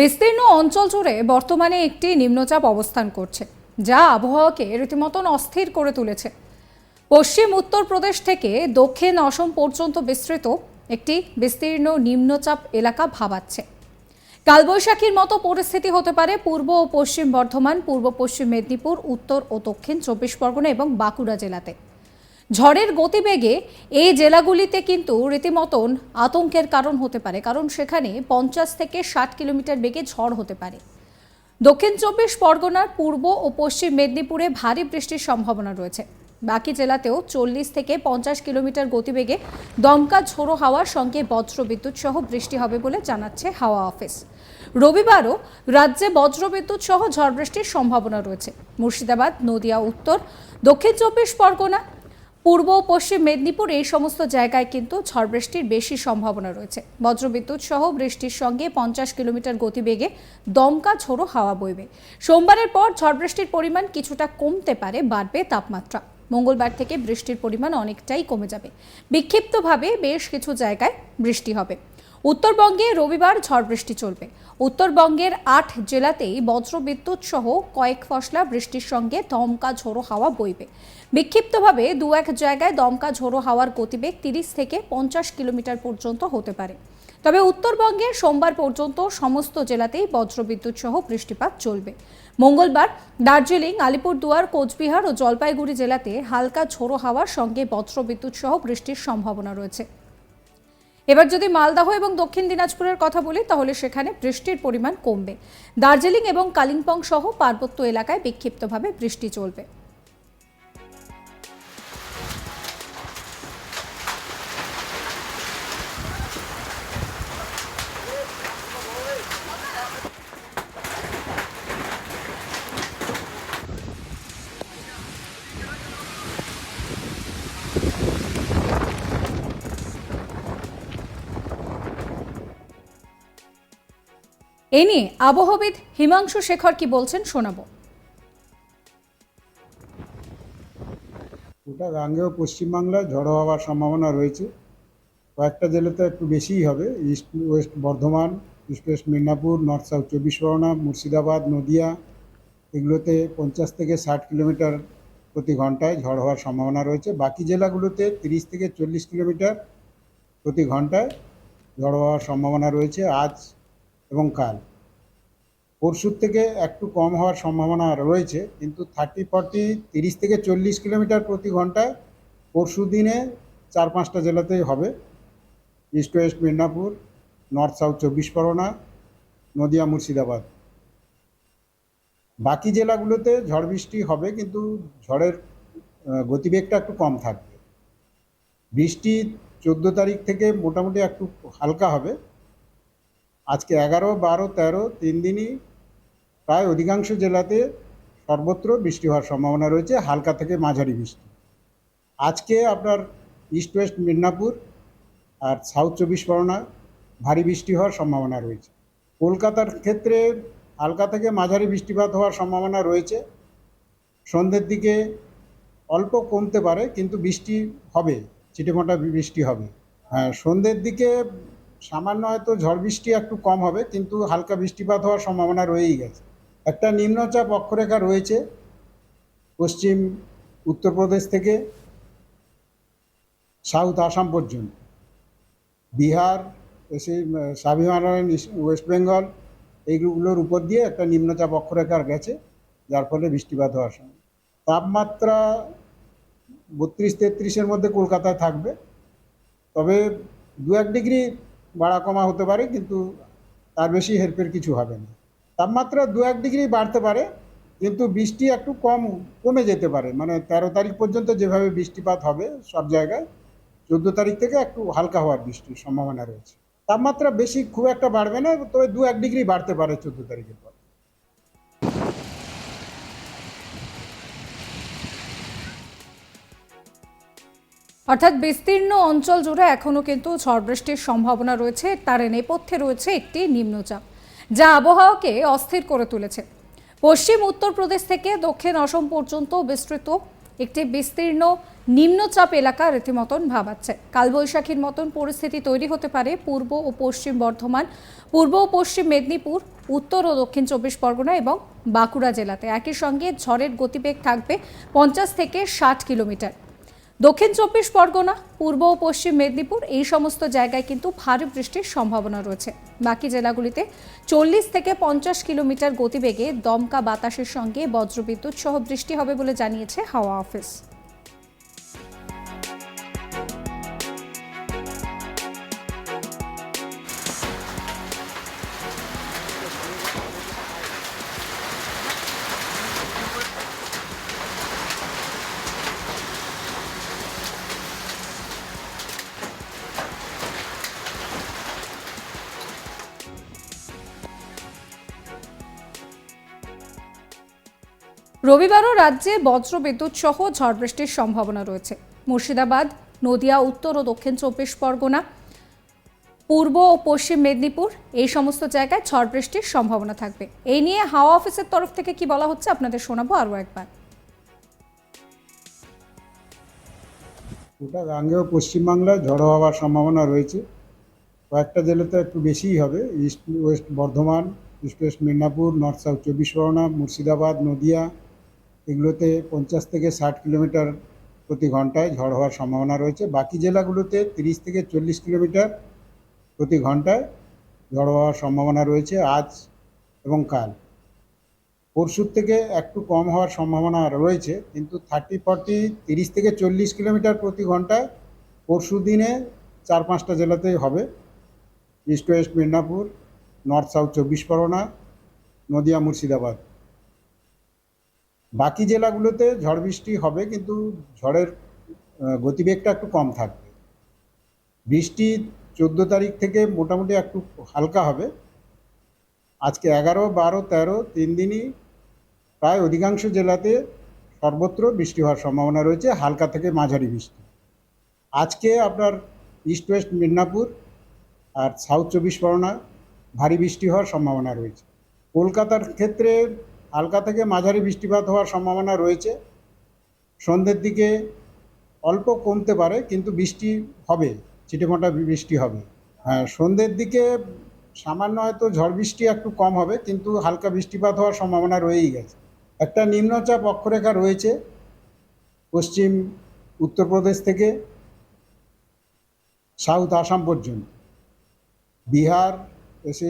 বিস্তীর্ণ অঞ্চল জুড়ে বর্তমানে একটি নিম্নচাপ অবস্থান করছে, যা আবহাওয়াকে রীতিমতন অস্থির করে তুলেছে। পশ্চিম উত্তরপ্রদেশ থেকে দক্ষিণ অসম পর্যন্ত বিস্তৃত একটি বিস্তীর্ণ নিম্নচাপ এলাকা ভাবাচ্ছে। কালবৈশাখীর মতো পরিস্থিতি হতে পারে পূর্ব ও পশ্চিম বর্ধমান, পূর্ব পশ্চিম মেদিনীপুর, উত্তর ও দক্ষিণ চব্বিশ পরগনা এবং বাঁকুড়া জেলাতে। ঝড়ের গতিবেগে এই জেলাগুলিতে কিন্তু রীতিমতন আতঙ্কের কারণ হতে পারে, কারণ সেখানে পঞ্চাশ থেকে ষাট কিলোমিটার বেগে ঝড় হতে পারে। দক্ষিণ চব্বিশ পরগনার পূর্ব ও পশ্চিম মেদিনীপুরে ভারী বৃষ্টির সম্ভাবনা রয়েছে। বাকি জেলাতেও চল্লিশ থেকে পঞ্চাশ কিলোমিটার গতিবেগে দমকা ঝোড়ো হাওয়ার সঙ্গে বজ্রবিদ্যুৎ সহ বৃষ্টি হবে বলে জানাচ্ছে হাওয়া অফিস। রবিবারও রাজ্যে বজ্রবিদ্যুৎ সহ ঝড় বৃষ্টির সম্ভাবনা রয়েছে। মুর্শিদাবাদ, নদিয়া, উত্তর, দক্ষিণ চব্বিশ পরগনা পূর্ব ও পশ্চিম মেদিনীপুর এই সমস্ত জায়গায় কিন্তু ঝড় বৃষ্টির বেশি সম্ভাবনা রয়েছে। বজ্রবিদ্যুৎ সহ বৃষ্টির সঙ্গে পঞ্চাশ কিলোমিটার গতিবেগে দমকা ঝোড়ো হাওয়া বইবে। সোমবারের পর ঝড় বৃষ্টির পরিমাণ কিছুটা কমতে পারে, বাড়বে তাপমাত্রা। মঙ্গলবার থেকে বৃষ্টির পরিমাণ অনেকটাই কমে যাবে। বিক্ষিপ্তভাবে বেশ কিছু জায়গায় বৃষ্টি হবে। উত্তরবঙ্গে রবিবার ঝড় বৃষ্টি চলবে। উত্তরবঙ্গের আট জেলাতেই বজ্রবিদ্যুৎ সহ কয়েক ফসলা বৃষ্টির সঙ্গে দমকা ঝোড়ো হাওয়া বইবে। বিক্ষিপ্তভাবে দু এক জায়গায় দমকা ঝোড়ো হাওয়ার গতিবেগ তিরিশ থেকে পঞ্চাশ কিলোমিটার পর্যন্ত হতে পারে। তবে উত্তরবঙ্গে সোমবার পর্যন্ত সমস্ত জেলাতেই বজ্রবিদ্যুৎ সহ বৃষ্টিপাত চলবে। মঙ্গলবার দার্জিলিং, আলিপুরদুয়ার, কোচবিহার ও জলপাইগুড়ি জেলাতে হালকা ঝোড়ো হাওয়ার সঙ্গে বজ্রবিদ্যুৎ সহ বৃষ্টির সম্ভাবনা রয়েছে। এবার যদি মালদাহ এবং দক্ষিণ দিনাজপুরের কথা বলি, তাহলে সেখানে বৃষ্টির পরিমাণ কমবে। দার্জিলিং এবং কালিম্পং সহ পার্বত্য এলাকায় বিক্ষিপ্তভাবে বৃষ্টি চলবে। এ নিয়ে আবহবিদ হিমাংশু শেখর কি বলছেন শোনাবো। গাঙ্গেয় পশ্চিমবাংলায় ঝড়ো হওয়ার সম্ভাবনা রয়েছে। কয়েকটা জেলাতে একটু বেশিই হবে। East, west Bardhaman, east west Medinipur north south চব্বিশ পরগনা, মুর্শিদাবাদ, নদিয়া, এগুলোতে পঞ্চাশ থেকে ষাট কিলোমিটার প্রতি ঘন্টায় ঝড় হওয়ার সম্ভাবনা রয়েছে। বাকি জেলাগুলোতে তিরিশ থেকে চল্লিশ কিলোমিটার প্রতি ঘন্টায় ঝড় হওয়ার সম্ভাবনা রয়েছে। আজ এবং কাল। পরশুর থেকে একটু কম হওয়ার সম্ভাবনা রয়েছে, কিন্তু থার্টি ফর্টি তিরিশ থেকে চল্লিশ কিলোমিটার প্রতি ঘন্টায় পরশু দিনে চার পাঁচটা জেলাতেই হবে। East west Medinipur, north south চব্বিশ পরগনা, নদিয়া মুর্শিদাবাদ। বাকি জেলাগুলোতে ঝড় বৃষ্টি হবে, কিন্তু ঝড়ের গতিবেগটা একটু কম থাকবে। বৃষ্টি চোদ্দ তারিখ থেকে মোটামুটি একটু হালকা হবে। আজকে এগারো, বারো, তেরো, তিন দিনই প্রায় অধিকাংশ জেলাতে সর্বত্র বৃষ্টি হওয়ার সম্ভাবনা রয়েছে, হালকা থেকে মাঝারি বৃষ্টি। আজকে আপনার ইস্ট ওয়েস্ট মেদিনীপুর আর সাউথ চব্বিশ পরগনা ভারী বৃষ্টি হওয়ার সম্ভাবনা রয়েছে। কলকাতার ক্ষেত্রে হালকা থেকে মাঝারি বৃষ্টিপাত হওয়ার সম্ভাবনা রয়েছে। সন্ধ্যের দিকে অল্প কমতে পারে, কিন্তু বৃষ্টি হবে, ছিটেমোটা বৃষ্টি হবে। হ্যাঁ সন্ধ্যের দিকে সামান্য হয়তো ঝড় বৃষ্টি একটু কম হবে, কিন্তু হালকা বৃষ্টিপাত হওয়ার সম্ভাবনা রয়েই গেছে। একটা নিম্নচাপ অক্ষরেখা রয়েছে, পশ্চিম, উত্তরপ্রদেশ থেকে সাউথ আসাম পর্যন্ত। বিহার, এসে স্বাভিমান ওয়েস্ট বেঙ্গল, এইগুলোর উপর দিয়ে একটা নিম্নচাপ অক্ষরেখার গেছে, যার ফলে বৃষ্টিপাত হওয়ার সময় তাপমাত্রা বত্রিশ তেত্রিশের মধ্যে কলকাতায় থাকবে। তবে দু এক ডিগ্রি বাড়া কমা হতে পারে, কিন্তু তার বেশি হেরফের কিছু হবে না। তাপমাত্রা দু এক ডিগ্রি বাড়তে পারে, কিন্তু বৃষ্টি একটু কম, কমে যেতে পারে। মানে তেরো তারিখ পর্যন্ত যেভাবে বৃষ্টিপাত হবে সব জায়গায়, চোদ্দ তারিখ থেকে একটু হালকা হওয়ার বৃষ্টির সম্ভাবনা রয়েছে। তাপমাত্রা বেশি খুব একটা বাড়বে না, তবে দু এক ডিগ্রি বাড়তে পারে চোদ্দ তারিখের পর। অর্থাৎ বিস্তীর্ণ অঞ্চল জুড়ে এখনও কিন্তু ঝড় বৃষ্টির সম্ভাবনা রয়েছে। তার নেপথ্যে রয়েছে একটি নিম্নচাপ, যা আবহাওয়াকে অস্থির করে তুলেছে। পশ্চিম উত্তরপ্রদেশ থেকে দক্ষিণ অসম পর্যন্ত বিস্তৃত একটি বিস্তীর্ণ নিম্নচাপ এলাকা রীতিমতন ভাবাচ্ছে। কালবৈশাখীর মতন পরিস্থিতি তৈরি হতে পারে পূর্ব ও পশ্চিম বর্ধমান, পূর্ব ও পশ্চিম মেদিনীপুর, উত্তর ও দক্ষিণ চব্বিশ পরগনা এবং বাঁকুড়া জেলাতে। একই সঙ্গে ঝড়ের গতিবেগ থাকবে পঞ্চাশ থেকে ষাট কিলোমিটার। দক্ষিণ চব্বিশ পরগনা, পূর্ব ও পশ্চিম মেদিনীপুর এই সমস্ত জায়গায় কিন্তু ভারী বৃষ্টির সম্ভাবনা রয়েছে। বাকি জেলাগুলিতে চল্লিশ থেকে পঞ্চাশ কিলোমিটার গতিবেগে দমকা বাতাসের সঙ্গে বজ্রবিদ্যুৎ সহ বৃষ্টি হবে বলে জানিয়েছে হাওয়া অফিস। রবিবারও রাজ্যে বজ্রবিদ্যুৎ সহ ঝড় বৃষ্টির সম্ভাবনা রয়েছে। মুর্শিদাবাদ, নদিয়া, উত্তর ও দক্ষিণ চব্বিশ পরগনা, পূর্ব ও পশ্চিম মেদিনীপুর, এই সমস্ত জায়গায় ঝড় বৃষ্টির সম্ভাবনা থাকবে। এই নিয়ে হাওয়া অফিসের তরফ থেকে কি বলা হচ্ছে আপনাদের শোনাবো আরও একবার। গোটা গাঙ্গেয় পশ্চিমবাংলায় ঝড়ো হওয়ার সম্ভাবনা রয়েছে। কয়েকটা জেলাতে একটু বেশিই হবে। East, west Bardhaman, east west Medinipur, north south চব্বিশ পরগনা, মুর্শিদাবাদ, নদিয়া এগুলোতে পঞ্চাশ থেকে ষাট কিলোমিটার প্রতি ঘন্টায় ঝড় হওয়ার সম্ভাবনা রয়েছে। বাকি জেলাগুলোতে তিরিশ থেকে চল্লিশ কিলোমিটার প্রতি ঘন্টায় ঝড় হওয়ার সম্ভাবনা রয়েছে আজ এবং কাল। পরশুর থেকে একটু কম হওয়ার সম্ভাবনা রয়েছে, কিন্তু থার্টি, ফর্টি, তিরিশ থেকে চল্লিশ কিলোমিটার প্রতি ঘন্টায় পরশু দিনে চার পাঁচটা জেলাতেই হবে। East west Medinipur, north south Chabbish Pargana, Nadia, Murshidabad. বাকি জেলাগুলোতে ঝড় বৃষ্টি হবে, কিন্তু ঝড়ের গতিবেগটা একটু কম থাকবে। বৃষ্টি চোদ্দ তারিখ থেকে মোটামুটি একটু হালকা হবে। আজকে এগারো, বারো, তেরো, তিন দিনই প্রায় অধিকাংশ জেলাতে সর্বত্র বৃষ্টি হওয়ার সম্ভাবনা রয়েছে, হালকা থেকে মাঝারি বৃষ্টি। আজকে আপনার ইস্ট ওয়েস্ট মেদিনীপুর আর সাউথ চব্বিশ পরগনা ভারী বৃষ্টি হওয়ার সম্ভাবনা রয়েছে। কলকাতার ক্ষেত্রে হালকা থেকে মাঝারি বৃষ্টিপাত হওয়ার সম্ভাবনা রয়েছে। সন্ধ্যের দিকে অল্প কমতে পারে, কিন্তু বৃষ্টি হবে ছিটেমোটা বৃষ্টি হবে। হ্যাঁ সন্ধ্যের দিকে সামান্য হয়তো ঝড় বৃষ্টি একটু কম হবে, কিন্তু হালকা বৃষ্টিপাত হওয়ার সম্ভাবনা রয়েই গেছে। একটা নিম্নচাপ অক্ষরেখা রয়েছে, পশ্চিম, উত্তরপ্রদেশ থেকে সাউথ আসাম পর্যন্ত। বিহার, এসে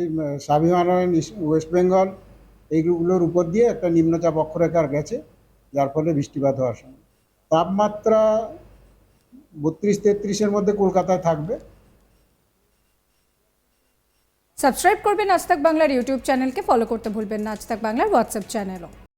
ওয়েস্ট বেঙ্গল এইগুলোর উপর দিয়ে একটা নিম্নচাপ অক্ষরেখার গেছে, যার ফলে বৃষ্টিপাত হওয়ার সময় তাপমাত্রা বত্রিশ তেত্রিশের মধ্যে কলকাতায় থাকবে। সাবস্ক্রাইব করবেন আজ বাংলার ইউটিউব চ্যানেলকে ফলো করতে ভুলবেন না আজ বাংলার হোয়াটসঅ্যাপ চ্যানেলও